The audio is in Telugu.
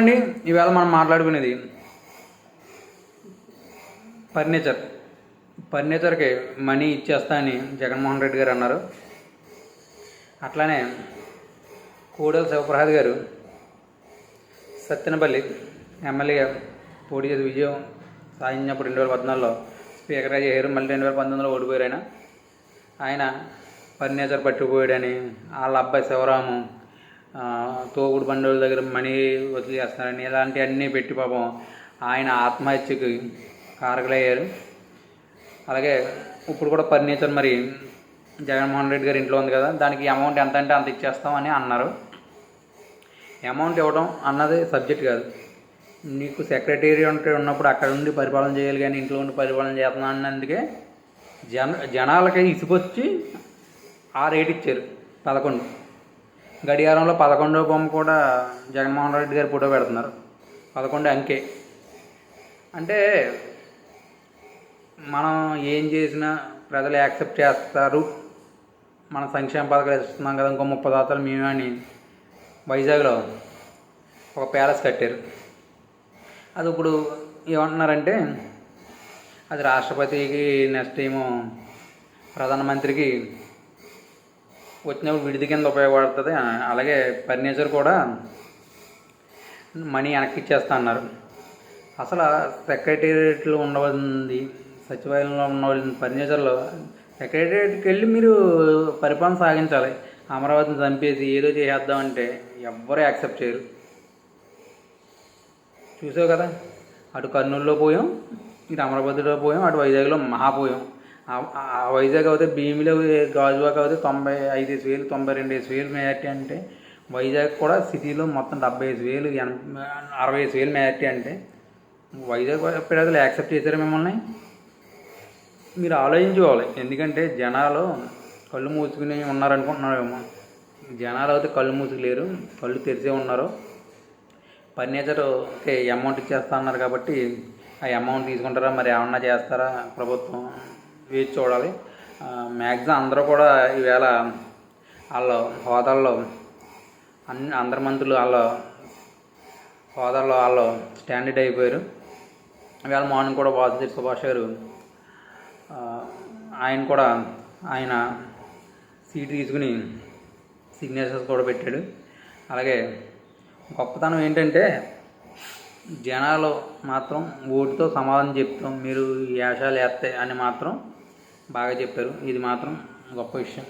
అండి ఈవేళ మనం మాట్లాడుకునేది ఫర్నిచర్. ఫర్నిచర్కి మనీ ఇచ్చేస్తా అని జగన్మోహన్ రెడ్డి గారు అన్నారు. అట్లానే కోడెల శివప్రసాద్ గారు సత్తెనపల్లి ఎమ్మెల్యేగా పోటీ చేసి విజయం సాధించినప్పుడు రెండు వేల పద్నాలుగులో స్పీకర్గా చేశారు. మళ్ళీ రెండు వేల పంతొమ్మిదిలో ఓడిపోయారు ఆయన. ఆయన ఫర్నిచర్ పట్టుకుపోయాడని వాళ్ళ అబ్బాయి శివరాము తోగుడు బండుల దగ్గర మనీ వదిలేస్తున్నారని ఇలాంటివన్నీ పెట్టి పాపం ఆయన ఆత్మహత్యకి కారకులయ్యారు. అలాగే ఇప్పుడు కూడా ఫర్నిచర్ మరి జగన్మోహన్ రెడ్డి గారి ఇంట్లో ఉంది కదా దానికి అమౌంట్ ఎంత అంటే అంత ఇచ్చేస్తామని అన్నారు. అమౌంట్ ఇవ్వడం అన్నది సబ్జెక్ట్ కాదు. నీకు సెక్రటరీ ఉంటే ఉన్నప్పుడు అక్కడ ఉండి పరిపాలన చేయాలి కానీ ఇంట్లో ఉండి పరిపాలన చేస్తున్నాను అన్నందుకే జన జనాలకి ఇసుకొచ్చి ఆ రేట్ ఇచ్చారు పదకొండు. గడియారంలో పదకొండో బొమ్మ కూడా జగన్మోహన్ రెడ్డి గారు ఫోటో పెడుతున్నారు. పదకొండు అంకే. అంటే మనం ఏం చేసినా ప్రజలు యాక్సెప్ట్ చేస్తారు. మన సంక్షేమ పథకాలు ఇస్తున్నాం కదా ఇంకో ముప్పై దాతలు మేమే అని వైజాగ్లో ఒక ప్యాలెస్ కట్టారు. అది ఇప్పుడు ఏమంటున్నారంటే అది రాష్ట్రపతికి నెక్స్ట్ ఏమో ప్రధానమంత్రికి వచ్చినప్పుడు విడిది కింద ఉపయోగపడుతుంది. అలాగే ఫర్నిచర్ కూడా మనీ వెనక్కి ఇచ్చేస్తా అన్నారు. అసలు సెక్రటేరియట్లో ఉండవలసింది సచివాలయంలో ఉండవలసిన ఫర్నిచర్లో సెక్రటేరియట్కి వెళ్ళి మీరు పరిపాలన సాగించాలి. అమరావతిని చంపేసి ఏదో చేసేద్దామంటే ఎవ్వరూ యాక్సెప్ట్ చేయరు. చూసావు కదా అటు కర్నూలులో పోయాం ఇటు అమరావతిలో పోయాం అటు వైజాగ్లో మహాపోయాం. వైజాగ్ అయితే భీమిలో గాజువాక అయితే తొంభై ఐదు వేలు తొంభై రెండు వేలు మెజార్టీ అంటే వైజాగ్ కూడా సిటీలో మొత్తం డెబ్బై ఐదు వేలు ఎన అరవై ఐదు వేలు మెజార్టీ అంటే. వైజాగ్ ప్రజలు యాక్సెప్ట్ చేశారు మిమ్మల్ని? మీరు ఆలోచించుకోవాలి. ఎందుకంటే జనాలు కళ్ళు మూసుకుని ఉన్నారనుకుంటున్నారేమో. జనాలు అయితే కళ్ళు మూసుకులేరు కళ్ళు తెరిచే ఉన్నారు. ఫర్నిచర్ ఓకే అమౌంట్ ఇచ్చేస్తా అన్నారు కాబట్టి ఆ అమౌంట్ తీసుకుంటారా? మరి ఏమన్నా చేస్తారా ప్రభుత్వం? వేచి చూడాలి. మ్యాక్సిమం అందరూ కూడా ఈవేళ వాళ్ళ హోదాల్లో అన్ని అందరి మంత్రులు వాళ్ళ హోదాల్లో వాళ్ళు స్టాండర్డ్ అయిపోయారు. ఈవేళ మార్నింగ్ కూడా వాసుదేవ్ సుభాష్ గారు ఆయన కూడా ఆయన సీట్ తీసుకుని సిగ్నేచర్స్ కూడా పెట్టాడు. అలాగే గొప్పతనం ఏంటంటే జనాలు మాత్రం ఓటుతో సమాధానం చెప్తాం మీరు ఈ వేషాలు వేస్తే అని మాత్రం బాగా చెప్పారు. ఇది మాత్రం గొప్ప విషయం.